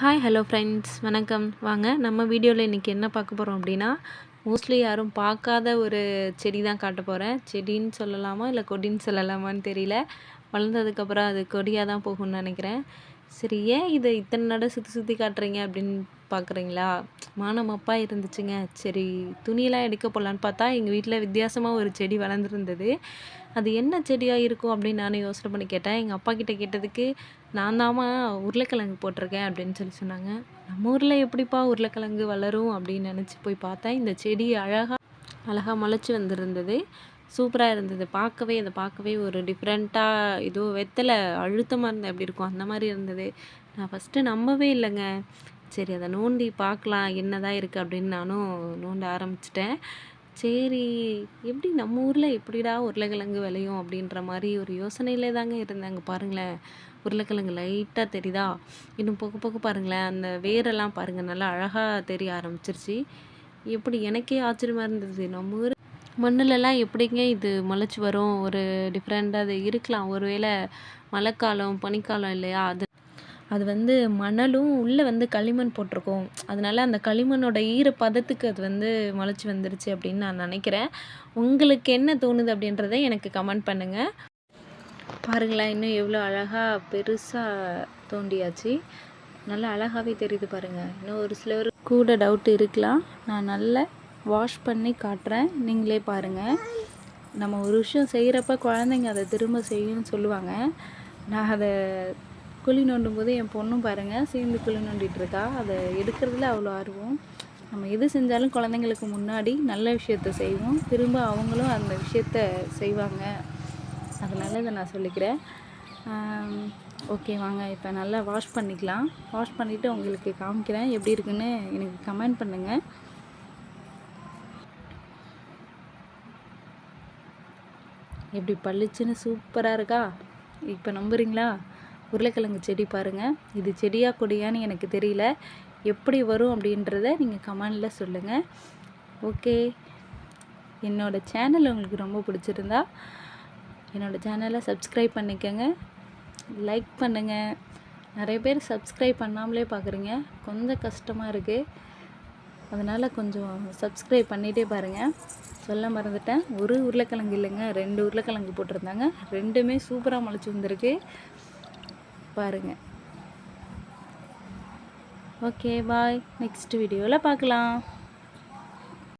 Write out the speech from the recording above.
Hi hello friends வணக்கம். வாங்க நம்ம வீடியோவில் இன்றைக்கி என்ன பார்க்க போகிறோம் அப்படின்னா மோஸ்ட்லி யாரும் பார்க்காத ஒரு செடி தான் காட்ட போகிறேன் செடின்னு சொல்லலாமா இல்லை கொடின்னு சொல்லலாமான்னு தெரியல. வளர்ந்ததுக்கப்புறம் அது கொடியாக தான் போகும்னு நினைக்கிறேன். சரி ஏன் இதை இத்தனை நட சுற்றி சுற்றி காட்டுறீங்க அப்படின்னு பார்க்குறீங்களா மானம் அப்பா இருந்துச்சுங்க. சரி துணியெல்லாம் எடுக்க போகலான்னு பார்த்தா எங்கள் வீட்டில் வித்தியாசமாக ஒரு செடி வளர்ந்துருந்தது. அது என்ன செடியாக இருக்கும் அப்படின்னு நானும் யோசனை பண்ணி கேட்டேன். எங்கள் அப்பா கிட்டே கேட்டதுக்கு நான் தாமா உருளைக்கிழங்கு போட்டிருக்கேன் அப்படின்னு சொல்லி சொன்னாங்க. நம்ம ஊரில் எப்படிப்பா உருளைக்கிழங்கு வளரும் அப்படின்னு நினச்சி போய் பார்த்தேன். இந்த செடி அழகாக அழகாக முளைச்சி வந்திருந்தது. சூப்பராக இருந்தது. பார்க்கவே அதை பார்க்கவே ஒரு டிஃப்ரெண்ட்டாக ஏதோ வெத்தலை அழுத்தமாக இருந்தால் எப்படி இருக்கும்? அந்த மாதிரி இருந்தது. நான் ஃபஸ்ட்டு நம்பவே இல்லைங்க. சரி அதை நோண்டி பார்க்கலாம் என்னதான் இருக்குது அப்படின்னு நானும் நோண்ட ஆரம்பிச்சிட்டேன். சரி எப்படி நம்ம ஊரில் எப்படிடா உருளைக்கிழங்கு விளையும் அப்படின்ற மாதிரி ஒரு யோசனையிலே தாங்க இருந்தேங்க பாருங்களேன் உருளைக்கிழங்கு லைட்டாக தெரியுதா? இன்னும் போக போக பாருங்களேன் அந்த வேரெல்லாம் பாருங்கள் நல்லா அழகாக தெரிய ஆரம்பிச்சிருச்சு. எப்படி எனக்கே ஆச்சரியமாக இருந்தது. நம்ம ஊர் மண்ணுலலாம் எப்படிங்க இது முளைச்சி வரும்? ஒரு டிஃப்ரெண்ட்டாக அது இருக்கலாம். ஒருவேளை மழைக்காலம் பனிக்காலம் இல்லையா? அது அது வந்து மணலும் உள்ளே வந்து களிமண் போட்டிருக்கோம். அதனால அந்த களிமண்ணோட ஈர பதத்துக்கு அது வந்து முளைச்சி வந்துருச்சு அப்படின்னு நான் நினைக்கிறேன். உங்களுக்கு என்ன தோணுது அப்படின்றத எனக்கு கமெண்ட் பண்ணுங்கள் பாருங்களேன் இன்னும் எவ்வளோ அழகாக பெருசாக தோண்டியாச்சு. நல்லா அழகாகவே தெரியுது பாருங்கள் இன்னும் ஒரு சிலர் கூட டவுட் இருக்கலாம். நான் நல்லா வாஷ் பண்ணி காட்டுறேன். நீங்களே பாருங்கள் நம்ம ஒரு விஷயம் செய்கிறப்ப குழந்தைங்க அதை திரும்ப செய்யணும்னு சொல்லுவாங்க. நான் அதை குழி நோண்டும் போது என் பொண்ணும் பாருங்கள் சேர்ந்து குழி நோண்டிகிட்ருக்கா அதை எடுக்கிறதுல அவ்வளோ ஆர்வம். நம்ம எது செஞ்சாலும் குழந்தைங்களுக்கு முன்னாடி நல்ல விஷயத்த செய்வோம். திரும்ப அவங்களும் அந்த விஷயத்த செய்வாங்க. அதனால் இதை நான் சொல்லிக்கிறேன். ஓகே வாங்க இப்போ நல்லா வாஷ் பண்ணிக்கலாம். வாஷ் பண்ணிவிட்டு உங்களுக்கு காமிக்கிறேன். எப்படி இருக்குன்னு எனக்கு கமெண்ட் பண்ணுங்கள் எப்படி பளிச்சுன்னு சூப்பராக இருக்கா? இப்போ நம்புறீங்களா? உருளைக்கிழங்கு செடி பாருங்கள் இது செடியாக கொடியான்னு எனக்கு தெரியல. எப்படி வரும் அப்படின்றத நீங்கள் கமெண்டில் சொல்லுங்கள் ஓகே என்னோடய சேனல் உங்களுக்கு ரொம்ப பிடிச்சிருந்தா என்னோடய சேனலை சப்ஸ்கிரைப் பண்ணிக்கோங்க. லைக் பண்ணுங்கள் நிறைய பேர் சப்ஸ்கிரைப் பண்ணாமலே பார்க்குறீங்க. கொஞ்சம் கஷ்டமாக இருக்குது அதனால் கொஞ்சம் சப்ஸ்கிரைப் பண்ணிகிட்டே பாருங்கள் சொல்ல மறந்துட்டேன். ஒரு உருளைக்கிழங்கு இல்லைங்க. ரெண்டு உருளைக்கிழங்கு போட்டிருந்தாங்க. ரெண்டுமே சூப்பராக முளைச்சி வந்திருக்கு. பாருங்கள் ஓகே பாய் நெக்ஸ்ட் வீடியோவில் பார்க்கலாம்.